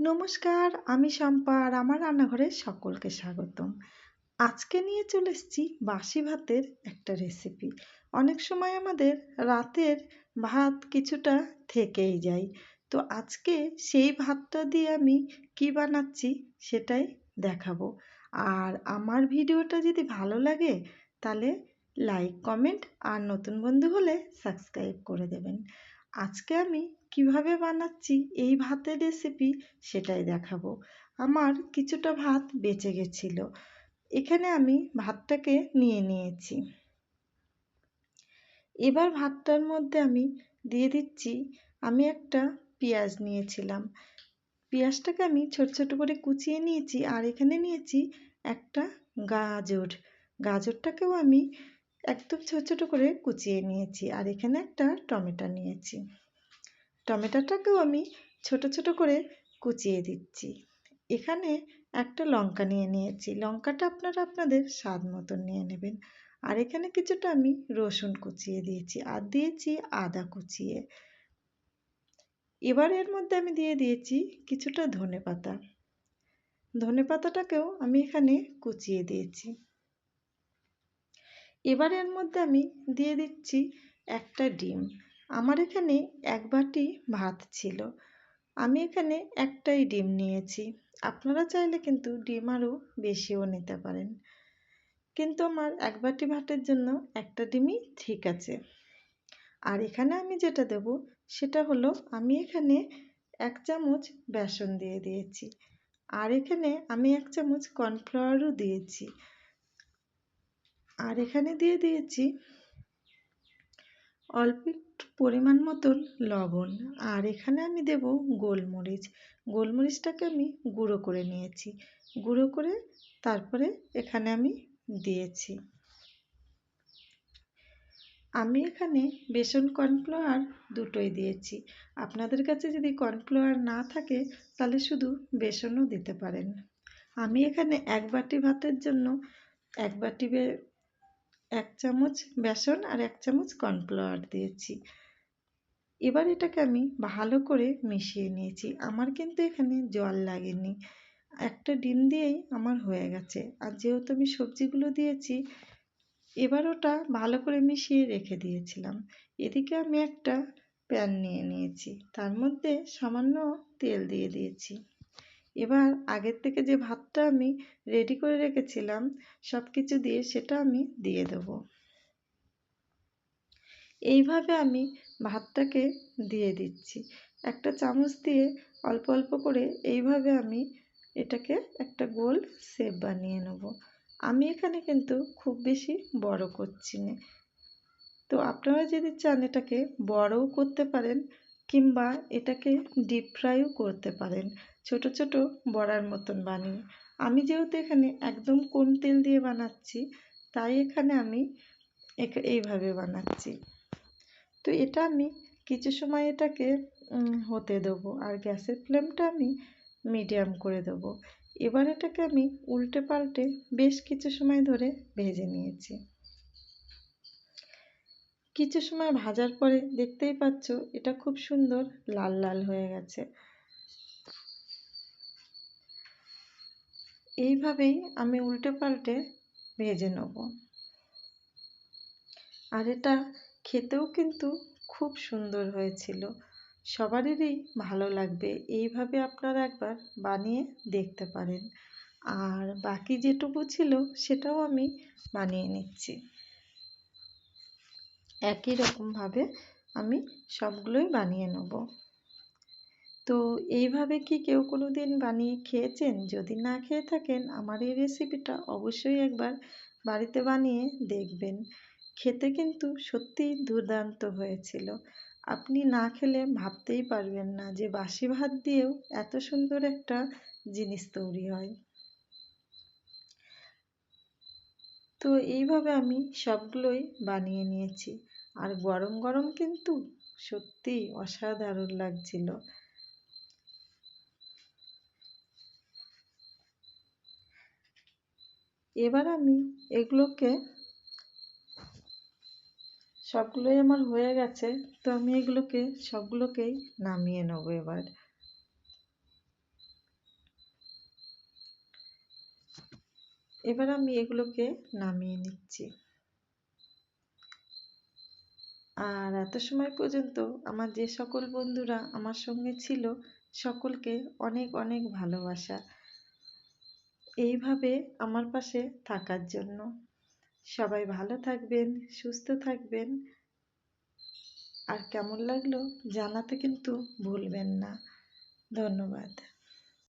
নমস্কার, আমি শম্পা আর আমার রান্নাঘরে সকলকে স্বাগতম। আজকে নিয়ে চলে এসেছি বাসি ভাতের একটা রেসিপি অনেক সময় আমাদের রাতের ভাত কিছুটা থেকেই যায়। তো আজকে সেই ভাতটা দিয়ে আমি কি বানাচ্ছি সেটাই দেখাবো। আর আমার ভিডিওটা যদি ভালো লাগে, তাহলে লাইক কমেন্ট আর নতুন বন্ধু হলে সাবস্ক্রাইব করে দেবেন। আজকে আমি কীভাবে বানাচ্ছি এই ভাতের রেসিপি সেটাই দেখাবো। আমার কিছুটা ভাত বেঁচে গেছিল। এখানে আমি ভাতটাকে নিয়ে নিয়েছি। এবার ভাতটার মধ্যে আমি দিয়ে দিচ্ছি, আমি একটা পেঁয়াজ নিয়েছিলাম। পেঁয়াজটাকে আমি ছোট ছোট করে কুচিয়ে নিয়েছি আর এখানে নিয়েছি একটা গাজর। গাজরটাকেও আমি একদম ছোট ছোট করে কুচিয়ে নিয়েছি আর এখানে একটা টমেটো নিয়েছি। টমেটোটাকেও আমি ছোট ছোট করে কুচিয়ে দিচ্ছি। এখানে একটা লঙ্কা নিয়ে নিয়েছি। লঙ্কাটা আপনারা আপনাদের স্বাদ মতন নিয়ে নেবেন। আর এখানে কিছুটা আমি রসুন কুচিয়ে দিয়েছি আর দিয়েছি আদা কুচিয়ে। এবার এর মধ্যে আমি দিয়ে দিয়েছি কিছুটা ধনে পাতা। ধনে পাতাটাকেও আমি এখানে কুচিয়ে দিয়েছি। এবার এর মধ্যে আমি দিয়ে দিচ্ছি একটা ডিম। আমার এখানে এক বাটি ভাত ছিল। আমি এখানে একটাই ডিম নিয়েছি। আপনারা চাইলে কিন্তু ডিম আরও বেশিও নিতে পারেন। কিন্তু আমার এক বাটি ভাতের জন্য একটা ডিমই ঠিক আছে। আর এখানে আমি যেটা দেব, সেটা হলো আমি এখানে এক চামচ বেসন দিয়ে দিয়েছি। আর এখানে আমি এক চামচ কর্নফ্লাওয়ারও দিয়েছি। আর এখানে দিয়ে দিয়েছি অল্প একটু পরিমাণ মতন লবণ, আর এখানে আমি দেব গোলমরিচ। গোলমরিচটাকে আমি গুঁড়ো করে নিয়েছি। গুঁড়ো করে তারপরে এখানে আমি দিয়েছি। আমি এখানে বেসন কর্নফ্লাওয়ার দুটোই দিয়েছি। আপনাদের কাছে যদি কর্নফ্লাওয়ার না থাকে, তাহলে শুধু বেসনও দিতে পারেন। আমি এখানে এক বাটি ভাতের জন্য এক বাটি এক চামচ বেসন আর এক চামচ কর্নফ্লাওয়ার দিয়েছি। এবার এটাকে আমি ভালো করে মিশিয়ে নিয়েছি। আমার কিন্তু এখানে জল লাগেনি। একটা ডিম দিয়েই আমার হয়ে গেছে। আর যেহেতু আমি সবজিগুলো দিয়েছি, এবার ওটা ভালো করে মিশিয়ে রেখে দিয়েছিলাম। এদিকে আমি একটা প্যান নিয়ে নিয়েছি। তার মধ্যে সামান্য তেল দিয়ে দিয়েছি। এবার আগের থেকে যে ভাতটা আমি রেডি করে রেখেছিলাম সব কিছু দিয়ে সেটা আমি দিয়ে দেব। এইভাবে আমি ভাতটাকে দিয়ে দিচ্ছি। একটা চামচ দিয়ে অল্প অল্প করে এইভাবে আমি এটাকে একটা গোল শেপ বানিয়ে নেব। আমি এখানে কিন্তু খুব বেশি বড় করছি না। তো আপনারা যদি চান এটাকে বড়ও করতে পারেন কিংবা এটাকে ডিপ ফ্রাইও করতে পারেন। ছোট ছোট বড়ার মতন বানিয়ে। আমি যেহেতু এখানে একদম কম তেল দিয়ে বানাচ্ছি, তাই এখানে আমি এইভাবে বানাচ্ছি। তো এটা আমি কিছু সময় এটাকে হতে দেবো আর গ্যাসের ফ্লেমটা আমি মিডিয়াম করে দেবো। এবার এটাকে আমি উল্টে পাল্টে বেশ কিছু সময় ধরে ভেজে নিয়েছি। কিছু সময় ভাজার পরে দেখতেই পাচ্ছ এটা খুব সুন্দর লাল লাল হয়ে গেছে। এইভাবেই আমি উল্টে পাল্টে ভেজে নেব। আর এটা খেতেও কিন্তু খুব সুন্দর হয়েছিল। সবারই ভালো লাগবে। এইভাবে আপনারা একবার বানিয়ে দেখতে পারেন। আর বাকি যেটুকু ছিল সেটাও আমি বানিয়ে নিচ্ছি। একই রকমভাবে আমি সবগুলোই বানিয়ে নেব। তো এইভাবে কি কেউ কোনো দিন বানিয়ে খেয়েছেন? যদি না খেয়ে থাকেন, আমার এই রেসিপিটা অবশ্যই একবার বাড়িতে বানিয়ে দেখবেন। খেতে কিন্তু সত্যিই দুর্দান্ত হয়েছিল। আপনি না খেলে ভাবতেই পারবেন না যে বাসি ভাত দিয়েও এত সুন্দর একটা জিনিস তৈরি হয়। তো এইভাবে আমি সবগুলোই বানিয়ে নিয়েছি। আর গরম গরম কিন্তু সত্যিই অসাধারণ লাগছিল। এবার আমি এগুলোকে সবগুলোই আমার হয়ে গেছে, তো আমি এগুলোকে, সবগুলোকেই নামিয়ে নেব এবার। এবার আমি এগুলোকে নামিয়ে নিচ্ছি। আর এত সময় পর্যন্ত আমার যে সকল বন্ধুরা আমার সঙ্গে ছিল, সকলকে অনেক অনেক ভালোবাসা। এইভাবে আমার পাশে থাকার জন্য। সবাই ভালো থাকবেন, সুস্থ থাকবেন। আর কেমন লাগল জানাতে কিন্তু ভুলবেন না। ধন্যবাদ।